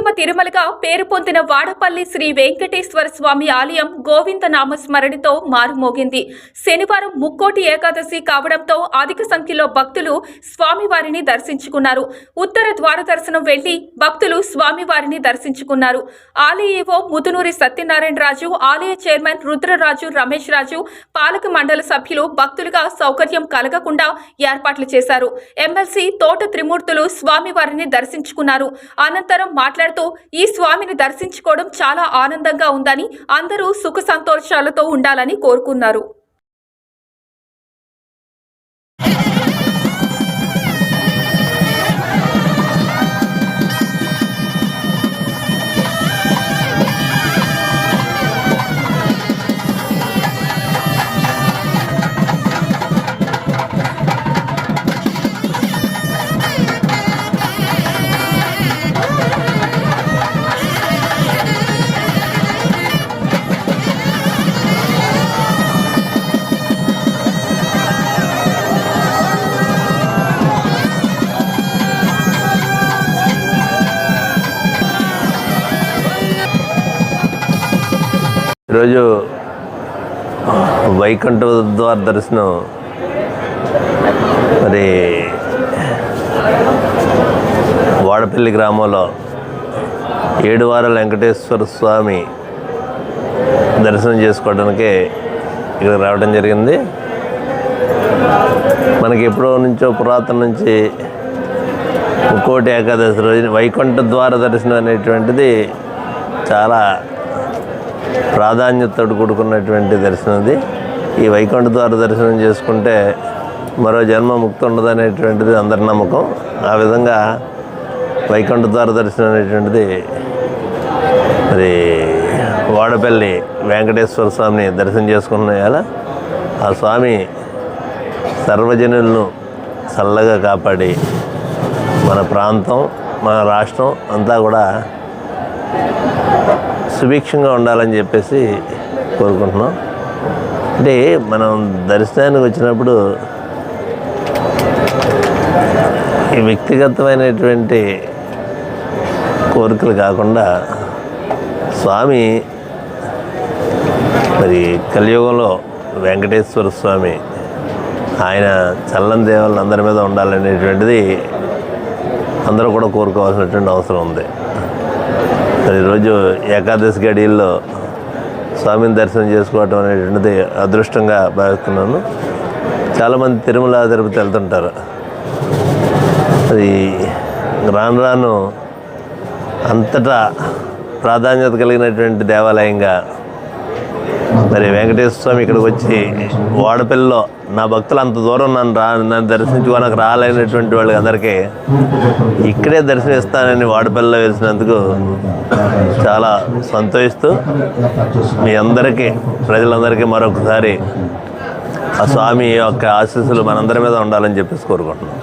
రాయలసీమ తిరుమలగా పేరు పొందిన వాడపల్లి శ్రీ వెంకటేశ్వర స్వామి ఆలయం గోవింద నామస్మరణతో మారుమోగింది. శనివారం ముక్కోటి ఏకాదశి కావడంతో అధిక సంఖ్యలో భక్తులు స్వామివారిని దర్శించుకున్నారు. ఉత్తర ద్వార దర్శనం వెళ్ళి భక్తులు స్వామివారిని దర్శించుకున్నారు. ఆలయవో ముదునూరి సత్యనారాయణ రాజు ఆలయ చైర్మన్ రుద్రరాజు రమేష్ రాజు పాలక మండలి సభ్యులు భక్తులుగా సౌకర్యం కలగకుండా ఏర్పాట్లు చేశారు. ఎమ్మెల్సీ తోట త్రిమూర్తులు స్వామివారిని దర్శించుకున్నారు. అనంతరం మాట్లాడుతూ ఈ స్వామిని దర్శించుకోవడం చాలా ఆనందంగా ఉందని అందరూ సుఖ సంతోషాలతో ఉండాలని కోరుకున్నారు. ఈరోజు వైకుంఠ ద్వార దర్శనం మరి వాడపల్లి గ్రామంలో ఏడు వారాల వెంకటేశ్వర స్వామి దర్శనం చేసుకోవడానికి ఇక్కడ రావడం జరిగింది. మనకి ఎప్పుడో నుంచో పురాతన నుంచి ముక్కోటి ఏకాదశి రోజు వైకుంఠ ద్వార దర్శనం అనేటువంటిది చాలా ప్రాధాన్యతతో కూడుకున్నటువంటి దర్శనం ఇది ఈ వైకుంఠ ద్వార దర్శనం చేసుకుంటే మరో జన్మ ముక్తి ఉండదనేటువంటిది అందరి నమ్మకం. ఆ విధంగా వైకుంఠ ద్వార దర్శనం అనేటువంటిది మరి వాడపల్లి వెంకటేశ్వర స్వామిని దర్శనం చేసుకున్న వేళ ఆ స్వామి సర్వజనులను చల్లగా కాపాడి మన ప్రాంతం మన రాష్ట్రం అంతా కూడా సుభిక్షంగా ఉండాలని చెప్పేసి కోరుకుంటున్నాం. అంటే మనం దర్శనానికి వచ్చినప్పుడు ఈ వ్యక్తిగతమైనటువంటి కోరికలు కాకుండా స్వామి మరి కలియుగంలో వెంకటేశ్వర స్వామి ఆయన చల్లని దేవాలను అందరి మీద ఉండాలనేటువంటిది అందరూ కూడా కోరుకోవాల్సినటువంటి అవసరం ఉంది. మరి ఈరోజు ఏకాదశి గడియల్లో స్వామిని దర్శనం చేసుకోవటం అనేటువంటిది అదృష్టంగా భావిస్తున్నాను. చాలామంది తిరుమల తిరుపతి వెళ్తుంటారు. అది రాను రాను అంతటా ప్రాధాన్యత కలిగినటువంటి దేవాలయంగా మరి వెంకటేశ్వర స్వామి ఇక్కడికి వచ్చి వాడపల్లిలో నా భక్తులు అంత దూరం నన్ను రా నన్ను దర్శించుకోనకు రాలేనటువంటి వాళ్ళకి అందరికీ ఇక్కడే దర్శనమిస్తానని వాడపల్లిలో వేసినందుకు చాలా సంతోషిస్తూ మీ అందరికీ ప్రజలందరికీ మరొకసారి ఆ స్వామి యొక్క ఆశీస్సులు మనందరి మీద ఉండాలని చెప్పేసి కోరుకుంటున్నాం.